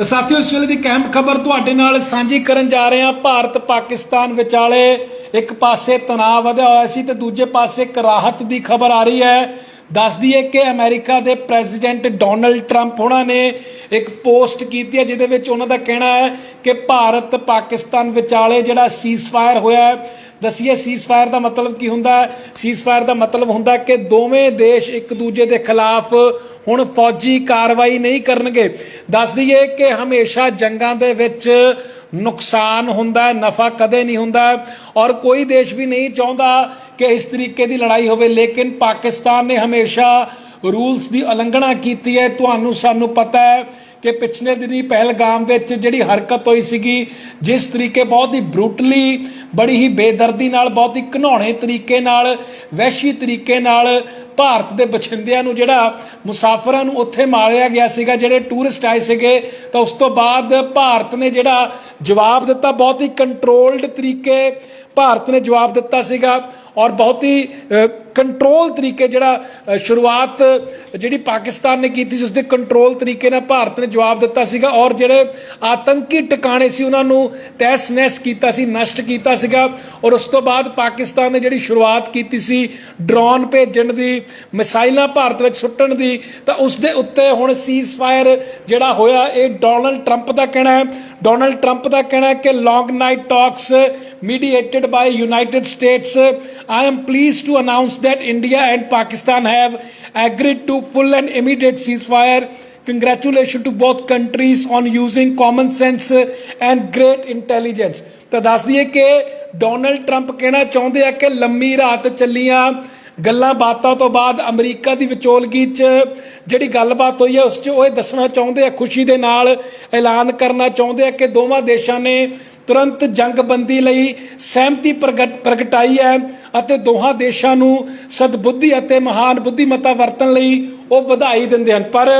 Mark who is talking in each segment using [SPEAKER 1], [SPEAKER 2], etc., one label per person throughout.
[SPEAKER 1] ਤਾਂ ਸਾਥੀਓ, ਇਸ ਵੇਲੇ ਦੀ ਅਹਿਮ ਖਬਰ ਤੁਹਾਡੇ ਨਾਲ ਸਾਂਝੀ ਕਰਨ ਜਾ ਰਹੇ ਹਾਂ। ਭਾਰਤ ਪਾਕਿਸਤਾਨ ਵਿਚਾਲੇ ਇੱਕ ਪਾਸੇ ਤਣਾਅ ਵਧਿਆ ਹੋਇਆ ਸੀ ਤੇ ਦੂਜੇ ਪਾਸੇ ਇੱਕ ਰਾਹਤ ਦੀ ਖਬਰ ਆ ਰਹੀ ਹੈ। ਦੱਸ ਦਈਏ ਕਿ ਅਮਰੀਕਾ ਦੇ ਪ੍ਰੈਜ਼ੀਡੈਂਟ ਡੋਨਲਡ ਟਰੰਪ ਉਹਨਾਂ ਨੇ ਇੱਕ ਪੋਸਟ ਕੀਤੀ ਹੈ, ਜਿਹਦੇ ਵਿੱਚ ਉਹਨਾਂ ਦਾ ਕਹਿਣਾ ਹੈ ਕਿ ਭਾਰਤ ਪਾਕਿਸਤਾਨ ਵਿਚਾਲੇ ਜਿਹੜਾ ਸੀਜ਼ਫਾਇਰ ਹੋਇਆ ਹੈ, ਦਸੀਏ ਸੀਜ਼ਫਾਇਰ ਦਾ ਮਤਲਬ ਕੀ ਹੁੰਦਾ ਹੈ? ਸੀਜ਼ਫਾਇਰ ਦਾ ਮਤਲਬ ਹੁੰਦਾ ਕਿ ਦੋਵੇਂ ਦੇਸ਼ ਇੱਕ ਦੂਜੇ ਦੇ ਖਿਲਾਫ ਹੁਣ ਫੌਜੀ ਕਾਰਵਾਈ ਨਹੀਂ ਕਰਨਗੇ। ਦੱਸ ਦਈਏ ਕਿ ਹਮੇਸ਼ਾ ਜੰਗਾਂ ਦੇ ਵਿੱਚ ਨੁਕਸਾਨ ਹੁੰਦਾ ਨਫਾ ਕਦੇ ਨਹੀਂ ਹੁੰਦਾ ਔਰ ਕੋਈ ਦੇਸ਼ ਵੀ ਨਹੀਂ ਚਾਹੁੰਦਾ ਕਿ ਇਸ ਤਰੀਕੇ ਦੀ ਲੜਾਈ ਹੋਵੇ, ਲੇਕਿਨ ਪਾਕਿਸਤਾਨ ਨੇ ਹਮੇਸ਼ਾ ਰੂਲਸ ਦੀ ਉਲੰਘਣਾ ਕੀਤੀ ਹੈ। ਤੁਹਾਨੂੰ ਸਾਨੂੰ ਪਤਾ ਹੈ ਕਿ ਪਿਛਲੇ ਦਿਨੀ ਪਹਿਲਗਾਮ ਵਿੱਚ ਜਿਹੜੀ ਹਰਕਤ ਹੋਈ ਸੀਗੀ, ਜਿਸ ਤਰੀਕੇ ਬਹੁਤ ਹੀ ਬਰੂਟਲੀ ਬੜੀ ਹੀ ਬੇਦਰਦੀ ਨਾਲ, ਬਹੁਤ ਹੀ ਘਨੌਣੇ ਤਰੀਕੇ ਨਾਲ ਵੈਸ਼ੀ ਤਰੀਕੇ ਨਾਲ ਭਾਰਤ ਦੇ ਬਛਿੰਦਿਆਂ ਨੂੰ ਜਿਹੜਾ ਮੁਸਾਫਰਾਂ ਨੂੰ ਉੱਥੇ ਮਾਰਿਆ ਗਿਆ ਸੀਗਾ, ਜਿਹੜੇ ਟੂਰਿਸਟ ਆਏ ਸੀਗੇ, ਤਾਂ ਉਸ ਤੋਂ ਬਾਅਦ ਭਾਰਤ ਨੇ ਜਿਹੜਾ ਜਵਾਬ ਦਿੱਤਾ, ਬਹੁਤ ਹੀ ਕੰਟਰੋਲਡ ਤਰੀਕੇ ਭਾਰਤ ਨੇ ਜਵਾਬ ਦਿੱਤਾ ਸੀਗਾ ਔਰ ਬਹੁਤ ਹੀ ਕੰਟਰੋਲ ਤਰੀਕੇ ਜਿਹੜਾ ਅ, ਸ਼ੁਰੂਆਤ ਜਿਹੜੀ ਪਾਕਿਸਤਾਨ ਨੇ ਕੀਤੀ ਸੀ ਉਸ ਦੇ ਕੰਟਰੋਲ ਤਰੀਕੇ ਨਾਲ ਭਾਰਤ ਨੇ ਜਵਾਬ ਦਿੱਤਾ ਸੀਗਾ ਔਰ ਜਿਹੜੇ ਆਤੰਕੀ ਟਿਕਾਣੇ ਸੀ ਉਹਨਾਂ ਨੂੰ ਤਹਿਸ ਨਹਿਸ ਕੀਤਾ ਸੀ ਨਸ਼ਟ ਕੀਤਾ ਸੀਗਾ ਔਰ ਉਸ ਤੋਂ ਬਾਅਦ ਪਾਕਿਸਤਾਨ ਨੇ ਜਿਹੜੀ ਸ਼ੁਰੂਆਤ ਕੀਤੀ ਸੀ ਡਰੋਨ ਭੇਜਣ ਦੀ ਮਿਸਾਈਲਾਂ ਭਾਰਤ ਵਿੱਚ ਸੁੱਟਣ ਦੀ ਤਾਂ ਉਸ ਦੇ ਉੱਤੇ ਹੁਣ ਸੀਜ਼ਫਾਇਰ ਜਿਹੜਾ ਹੋਇਆ ਇਹ ਡੋਨਲਡ ਟਰੰਪ ਦਾ ਕਹਿਣਾ ਹੈ। ਡੋਨਲਡ ਟਰੰਪ ਦਾ ਕਹਿਣਾ ਹੈ ਕਿ long night talks mediated by United States I am pleased to announce that india and pakistan have agreed to full and immediate ceasefire congratulations to both countries on using common sense and great intelligence ਤਾਂ ਦੱਸ ਦਈਏ ਕਿ Donald Trump ਕਹਿਣਾ ਚਾਹੁੰਦੇ ਆ ਕਿ ਲੰਮੀ ਰਾਤ ਚੱਲੀਆਂ ਗੱਲਾਂ ਬਾਤਾਂ ਤੋਂ ਬਾਅਦ ਅਮਰੀਕਾ ਦੀ ਵਿਚੋਲਗੀ 'ਚ ਜਿਹੜੀ ਗੱਲਬਾਤ ਹੋਈ ਹੈ ਉਸ 'ਚ ਉਹ ਇਹ ਦੱਸਣਾ ਚਾਹੁੰਦੇ ਆ ਖੁਸ਼ੀ ਦੇ ਨਾਲ ਐਲਾਨ ਕਰਨਾ ਚਾਹੁੰਦੇ ਆ ਕਿ ਦੋਵਾਂ ਦੇਸ਼ਾਂ ਨੇ ਤੁਰੰਤ ਜੰਗਬੰਦੀ ਲਈ ਸਹਿਮਤੀ ਪ੍ਰਗਟ, ਪ੍ਰਗਟਾਈ ਹੈ ਅਤੇ ਦੋਹਾਂ ਦੇਸ਼ਾਂ ਨੂੰ ਸਦਬੁੱਧੀ ਅਤੇ ਮਹਾਨ ਬੁੱਧੀਮਤਾ ਵਰਤਣ ਲਈ ਉਹ ਵਧਾਈ ਦਿੰਦੇ ਹਨ। ਪਰ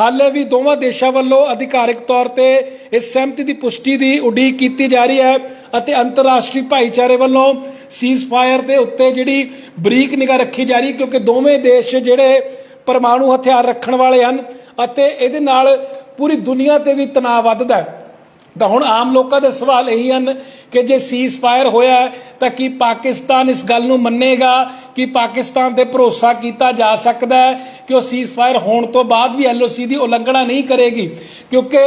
[SPEAKER 1] ਹਾਲੇ ਵੀ ਦੋਵਾਂ ਦੇਸ਼ਾਂ ਵੱਲੋਂ ਅਧਿਕਾਰਿਕ ਤੌਰ ਤੇ ਇਸ ਸਹਿਮਤੀ ਦੀ ਪੁਸ਼ਟੀ ਦੀ ਉਡੀਕ ਕੀਤੀ ਜਾ ਰਹੀ ਹੈ ਅਤੇ ਅੰਤਰਰਾਸ਼ਟਰੀ ਭਾਈਚਾਰੇ ਵੱਲੋਂ ਸੀਜ਼ਫਾਇਰ ਦੇ ਉੱਤੇ ਜਿਹੜੀ ਬਰੀਕ ਨਿਗਾਹ ਰੱਖੀ ਜਾ ਰਹੀ ਕਿਉਂਕਿ ਦੋਵੇਂ ਦੇਸ਼ ਜਿਹੜੇ ਪਰਮਾਣੂ ਹਥਿਆਰ ਰੱਖਣ ਵਾਲੇ ਹਨ ਅਤੇ ਇਹਦੇ ਨਾਲ ਪੂਰੀ ਦੁਨੀਆ ਤੇ ਵੀ ਤਣਾਅ ਵੱਧਦਾ ਹੈ। ਤਾਂ ਹੁਣ ਆਮ ਲੋਕਾਂ ਦੇ ਸਵਾਲ ਇਹੀ ਹਨ ਕਿ ਜੇ ਸੀਜ਼ ਫਾਇਰ ਹੋਇਆ ਤਾਂ ਕੀ ਪਾਕਿਸਤਾਨ ਇਸ ਗੱਲ ਨੂੰ ਮੰਨੇਗਾ? ਕਿ ਪਾਕਿਸਤਾਨ ਤੇ ਭਰੋਸਾ ਕੀਤਾ ਜਾ ਸਕਦਾ ਹੈ ਕਿ ਉਹ ਸੀਜ਼ ਫਾਇਰ ਹੋਣ ਤੋਂ ਬਾਅਦ ਵੀ ਐਲਓਸੀ ਦੀ ਉਲੰਘਣਾ ਨਹੀਂ ਕਰੇਗੀ? ਕਿਉਂਕਿ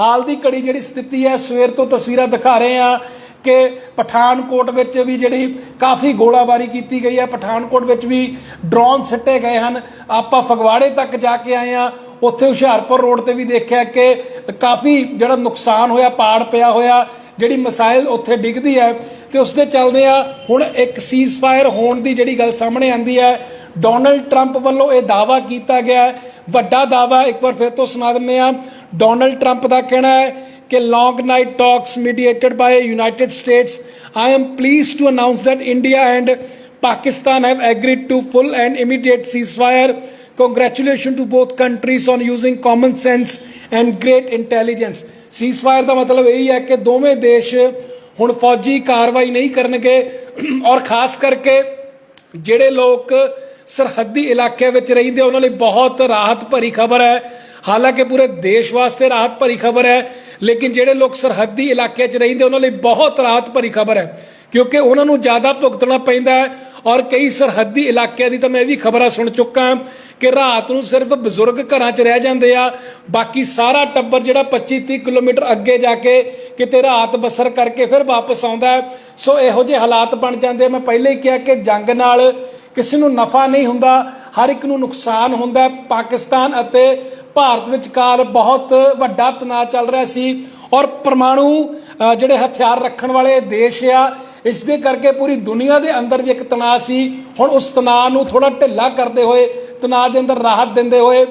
[SPEAKER 1] ਹਾਲ ਦੀ ਘੜੀ ਜਿਹੜੀ ਸਥਿਤੀ ਹੈ, ਸਵੇਰ ਤੋਂ ਤਸਵੀਰਾਂ ਦਿਖਾ ਰਹੇ ਹਾਂ ਕਿ ਪਠਾਨਕੋਟ ਵਿੱਚ ਵੀ ਜਿਹੜੀ ਕਾਫੀ ਗੋਲਾਬਾਰੀ ਕੀਤੀ ਗਈ ਹੈ। ਪਠਾਨਕੋਟ ਵਿੱਚ ਵੀ ਡਰੋਨ ਸਿੱਟੇ ਗਏ ਹਨ। ਆਪਾਂ ਫਗਵਾੜੇ ਤੱਕ ਜਾ ਕੇ ਆਏ ਆ ਉੱਥੇ ਹੁਸ਼ਿਆਰਪੁਰ ਰੋਡ ਤੇ ਵੀ ਦੇਖਿਆ ਕਿ ਕਾਫੀ ਜਿਹੜਾ ਨੁਕਸਾਨ ਹੋਇਆ, ਪਾੜ ਪਿਆ ਹੋਇਆ, ਜਿਹੜੀ ਮਿਸਾਈਲ ਉੱਥੇ ਡਿੱਗਦੀ ਹੈ ਤੇ ਉਸ ਦੇ ਚੱਲਦੇ ਆ ਹੁਣ ਇੱਕ ਸੀਜ਼ਫਾਇਰ ਹੋਣ ਦੀ ਜਿਹੜੀ ਗੱਲ ਸਾਹਮਣੇ ਆਂਦੀ ਹੈ। ਡੋਨਲਡ ਟਰੰਪ ਵੱਲੋਂ ਇਹ ਦਾਵਾ ਕੀਤਾ ਗਿਆ ਹੈ। ਵੱਡਾ ਦਾਵਾ ਇੱਕ ਵਾਰ ਫਿਰ ਤੋਂ ਸੁਣਾ ਦਿੰਦੇ ਆ ਡੋਨਲਡ ਟਰੰਪ ਦਾ ਕਹਿਣਾ ਹੈ ਕਿ long night talks mediated by united states, i am pleased to announce that india and pakistan have agreed to full and immediate ceasefire. Congratulations to both countries on using common sense and great intelligence. Ceasefire ਦਾ ਮਤਲਬ ਇਹ ਹੈ ਕਿ ਦੋਵੇਂ ਦੇਸ਼ ਹੁਣ ਫੌਜੀ ਕਾਰਵਾਈ ਨਹੀਂ ਕਰਨਗੇ ਔਰ ਖਾਸ ਕਰਕੇ ਜਿਹੜੇ ਲੋਕ ਸਰਹੱਦੀ ਇਲਾਕਿਆਂ ਵਿੱਚ ਰਹਿੰਦੇ ਉਹਨਾਂ ਲਈ ਬਹੁਤ ਰਾਹਤ ਭਰੀ ਖਬਰ ਹੈ। ਹਾਲਾਂਕਿ ਪੂਰੇ ਦੇਸ਼ ਵਾਸਤੇ ਰਾਹਤ ਭਰੀ ਖਬਰ ਹੈ, ਲੇਕਿਨ ਜਿਹੜੇ ਲੋਕ ਸਰਹੱਦੀ ਇਲਾਕਿਆਂ 'ਚ ਰਹਿੰਦੇ ਉਹਨਾਂ ਲਈ ਬਹੁਤ ਰਾਹਤ ਭਰੀ ਖਬਰ ਹੈ। ਕਿਉਂਕਿ ਉਹਨਾਂ ਨੂੰ ਜ਼ਿਆਦਾ ਭੁਗਤਣਾ ਪੈਂਦਾ ਹੈ ਔਰ ਕਈ ਸਰਹੱਦੀ ਇਲਾਕਿਆਂ ਦੀ ਤਾਂ ਮੈਂ ਇਹ ਵੀ ਖਬਰਾਂ ਸੁਣ ਚੁੱਕਾ ਕਿ ਰਾਤ ਨੂੰ ਸਿਰਫ ਬਜ਼ੁਰਗ ਘਰਾਂ 'ਚ ਰਹਿ ਜਾਂਦੇ ਆ, ਬਾਕੀ ਸਾਰਾ ਟੱਬਰ ਜਿਹੜਾ 25 30 ਕਿਲੋਮੀਟਰ ਅੱਗੇ ਜਾ ਕੇ ਕਿਤੇ ਰਾਤ ਬਸਰ ਕਰਕੇ ਫਿਰ ਵਾਪਸ ਆਉਂਦਾ ਸੋ ਇਹੋ ਜਿਹੇ ਹਾਲਾਤ ਬਣ ਜਾਂਦੇ ਮੈਂ ਪਹਿਲੇ ਹੀ ਕਿਹਾ ਕਿ ਜੰਗ ਨਾਲ ਕਿਸੇ ਨੂੰ ਨਫਾ ਨਹੀਂ ਹੁੰਦਾ, ਹਰ ਇੱਕ ਨੂੰ ਨੁਕਸਾਨ ਹੁੰਦਾ ਪਾਕਿਸਤਾਨ ਅਤੇ ਭਾਰਤ ਵਿਚਕਾਰ ਬਹੁਤ ਵੱਡਾ ਤਣਾਅ ਚੱਲ ਰਿਹਾ ਸੀ ਔਰ ਪਰਮਾਣੂ ਜਿਹੜੇ ਹਥਿਆਰ ਰੱਖਣ ਵਾਲੇ ਦੇਸ਼ ਆ ਇਸ ਦੇ ਕਰਕੇ ਪੂਰੀ ਦੁਨੀਆ ਦੇ ਅੰਦਰ ਵੀ ਇੱਕ ਤਣਾਅ ਸੀ। ਹੁਣ ਉਸ ਤਣਾਅ ਨੂੰ ਥੋੜਾ ਢਿੱਲਾ ਕਰਦੇ ਹੋਏ, ਤਣਾਅ ਦੇ ਅੰਦਰ ਰਾਹਤ ਦਿੰਦੇ ਹੋਏ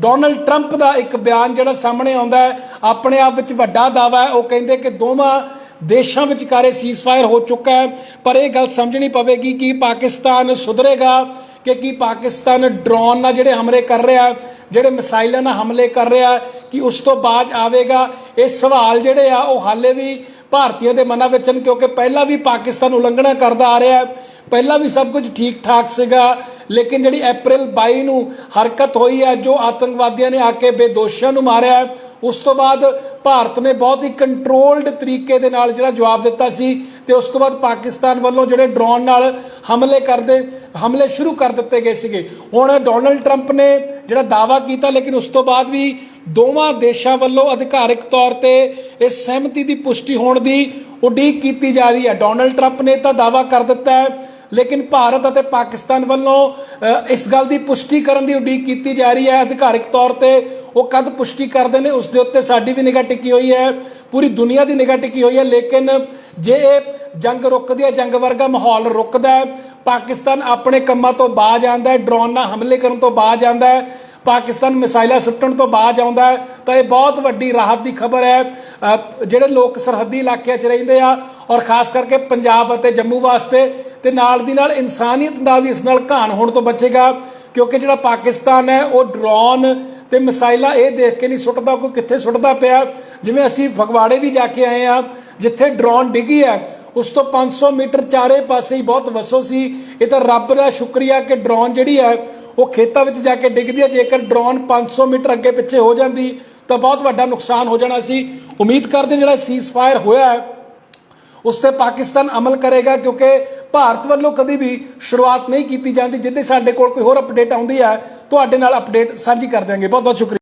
[SPEAKER 1] ਡੋਨਲਡ ਟਰੰਪ ਦਾ ਇੱਕ ਬਿਆਨ ਜਿਹੜਾ ਸਾਹਮਣੇ ਆਉਂਦਾ ਹੈ, ਆਪਣੇ ਆਪ ਵਿੱਚ ਵੱਡਾ ਦਾਵਾ ਹੈ। ਉਹ ਕਹਿੰਦੇ ਕਿ ਦੋਵਾਂ ਦੇਸ਼ਾਂ ਵਿਚਕਾਰੇ ਸੀਜ਼ਫਾਇਰ ਹੋ ਚੁੱਕਾ ਹੈ। ਪਰ ਇਹ ਗੱਲ ਸਮਝਣੀ ਪਵੇਗੀ ਕਿ ਪਾਕਿਸਤਾਨ ਸੁਧਰੇਗਾ ਕਿ ਕੀ ਪਾਕਿਸਤਾਨ ਡਰੋਨ ਨਾਲ ਜਿਹੜੇ ਹਮਲੇ ਕਰ ਰਿਹਾ ਜਿਹੜੇ ਮਿਸਾਈਲਾਂ ਨਾਲ ਹਮਲੇ ਕਰ ਰਿਹਾ ਕਿ ਉਸ ਤੋਂ ਬਾਅਦ ਆਵੇਗਾ। ਇਹ ਸਵਾਲ ਜਿਹੜੇ ਆ, ਉਹ ਹਾਲੇ ਵੀ ਭਾਰਤੀਆਂ ਦੇ ਮਨਾਂ ਵਿੱਚ ਹਨ ਕਿਉਂਕਿ ਪਹਿਲਾਂ ਵੀ ਪਾਕਿਸਤਾਨ ਉਲੰਘਣਾ ਕਰਦਾ ਆ ਰਿਹਾ ਹੈ। ਪਹਿਲਾਂ ਵੀ ਸਭ ਕੁਝ ਠੀਕ ਠਾਕ ਸੀਗਾ ਲੇਕਿਨ ਜਿਹੜੀ ਅਪ੍ਰੈਲ 22 ਨੂੰ ਹਰਕਤ ਹੋਈ ਹੈ ਜੋ ਆਤੰਕਵਾਦੀਆਂ ਨੇ ਆ ਕੇ ਬੇਦੋਸ਼ੀਆਂ ਨੂੰ ਮਾਰਿਆ ਹੈ, ਉਸ ਤੋਂ ਬਾਅਦ ਭਾਰਤ ਨੇ ਬਹੁਤ ਹੀ ਕੰਟਰੋਲਡ ਤਰੀਕੇ ਦੇ ਨਾਲ ਜਿਹੜਾ ਜਵਾਬ ਦਿੱਤਾ ਸੀ ਤੇ ਉਸ ਤੋਂ ਬਾਅਦ ਪਾਕਿਸਤਾਨ ਵੱਲੋਂ ਜਿਹੜੇ ਡਰੋਨ ਨਾਲ ਹਮਲੇ ਕਰਦੇ ਹਮਲੇ ਸ਼ੁਰੂ ਕਰ ਦਿੱਤੇ ਗਏ ਸੀਗੇ। ਹੁਣ ਡੋਨਲਡ ਟਰੰਪ ਨੇ ਜਿਹੜਾ ਦਾਵਾ ਕੀਤਾ ਲੇਕਿਨ ਉਸ ਤੋਂ ਬਾਅਦ ਵੀ ਦੋਵਾਂ ਦੇਸ਼ਾਂ ਵੱਲੋਂ ਅਧਿਕਾਰਿਕ ਤੌਰ ਤੇ ਇਸ ਸਹਿਮਤੀ ਦੀ ਪੁਸ਼ਟੀ ਹੋਣ ਦੀ ਉਡੀਕ ਕੀਤੀ ਜਾ ਰਹੀ ਹੈ। ਡੋਨਲਡ ਟਰੰਪ ਨੇ ਤਾਂ ਦਾਵਾ ਕਰ ਦਿੱਤਾ ਹੈ, ਲੇਕਿਨ ਭਾਰਤ ਅਤੇ ਪਾਕਿਸਤਾਨ ਵੱਲੋਂ ਇਸ ਗੱਲ ਦੀ ਪੁਸ਼ਟੀ ਕਰਨ ਦੀ ਉਡੀਕ ਕੀਤੀ ਜਾ ਰਹੀ ਹੈ। ਅਧਿਕਾਰਿਕ ਤੌਰ ਤੇ ਉਹ ਕਦ ਪੁਸ਼ਟੀ ਕਰਦੇ ਨੇ, ਉਸ ਦੇ ਉੱਤੇ ਸਾਡੀ ਵੀ ਨਿਗਾਹ ਟਿਕੀ ਹੋਈ ਹੈ, ਪੂਰੀ ਦੁਨੀਆ ਦੀ ਨਿਗਾਹ ਟਿਕੀ ਹੋਈ ਹੈ, ਲੇਕਿਨ ਜੇ ਇਹ ਜੰਗ ਰੁਕਦੀ ਹੈ, ਜੰਗ ਵਰਗਾ ਮਾਹੌਲ ਰੁਕਦਾ ਹੈ, ਪਾਕਿਸਤਾਨ ਆਪਣੇ ਕੰਮਾਂ ਤੋਂ ਬਾਜ ਆਉਂਦਾ ਹੈ, ਡਰੋਨ ਨਾਲ ਹਮਲੇ ਕਰਨ ਤੋਂ ਬਾਜ ਆਉਂਦਾ ਹੈ ਪਾਕਿਸਤਾਨ ਮਿਸਾਈਲਾਂ ਸੁੱਟਣ ਤੋਂ ਬਾਅਦ ਆਉਂਦਾ ਹੈ, ਤਾਂ ਇਹ ਬਹੁਤ ਵੱਡੀ ਰਾਹਤ ਦੀ ਖਬਰ ਹੈ। ਜਿਹੜੇ ਲੋਕ ਸਰਹੱਦੀ ਇਲਾਕਿਆਂ 'ਚ ਰਹਿੰਦੇ ਆ ਔਰ ਖਾਸ ਕਰਕੇ ਪੰਜਾਬ ਅਤੇ ਜੰਮੂ ਵਾਸਤੇ, ਤੇ ਨਾਲ ਦੀ ਨਾਲ ਇਨਸਾਨੀਅਤ ਦਾ ਵੀ ਇਸ ਨਾਲ ਘਾਣ ਹੋਣ ਤੋਂ ਬਚੇਗਾ, ਕਿਉਂਕਿ ਜਿਹੜਾ ਪਾਕਿਸਤਾਨ ਹੈ, ਉਹ ਡਰੋਨ ਤੇ ਮਿਸਾਈਲਾਂ ਇਹ ਦੇਖ ਕੇ ਨਹੀਂ ਸੁੱਟਦਾ ਕੋਈ ਕਿੱਥੇ ਸੁੱਟਦਾ ਪਿਆ। ਜਿਵੇਂ ਅਸੀਂ ਫਗਵਾੜੇ ਵੀ ਜਾ ਕੇ ਆਏ ਆ, ਜਿੱਥੇ ਡਰੋਨ ਡਿੱਗੀ ਹੈ, ਉਸ ਤੋਂ 500 ਮੀਟਰ ਚਾਰੇ ਪਾਸੇ ਹੀ ਬਹੁਤ ਵਸੋ ਸੀ। ਇਹ ਤਾਂ ਰੱਬ ਦਾ ਸ਼ੁਕਰੀਆ ਕਿ ਡਰੋਨ ਜਿਹੜੀ ਹੈ ਉਹ ਖੇਤਾਂ ਵਿੱਚ ਜਾ ਕੇ ਡਿੱਗਦੀ ਹੈ ਜੇਕਰ ਡਰੋਨ 500 ਮੀਟਰ ਅੱਗੇ ਪਿੱਛੇ ਹੋ ਜਾਂਦੀ, ਤਾਂ ਬਹੁਤ ਵੱਡਾ ਨੁਕਸਾਨ ਹੋ ਜਾਣਾ ਸੀ। ਉਮੀਦ ਕਰਦੇ ਹਾਂ ਜਿਹੜਾ ਸੀਜ਼ਫਾਇਰ ਹੋਇਆ ਹੈ, ਉਸ ਤੇ ਪਾਕਿਸਤਾਨ ਅਮਲ ਕਰੇਗਾ, ਕਿਉਂਕਿ ਭਾਰਤ ਵੱਲੋਂ ਕਦੀ ਵੀ ਸ਼ੁਰੂਆਤ ਨਹੀਂ ਕੀਤੀ ਜਾਂਦੀ, ਜਿੱਦੇ ਸਾਡੇ ਕੋਲ ਕੋਈ ਹੋਰ ਅਪਡੇਟ ਆਉਂਦੀ ਹੈ, ਤੁਹਾਡੇ ਨਾਲ ਅਪਡੇਟ ਸਾਂਝੀ ਕਰ ਦਿਆਂਗੇ। ਬਹੁਤ ਬਹੁਤ ਸ਼ੁਕਰੀਆ।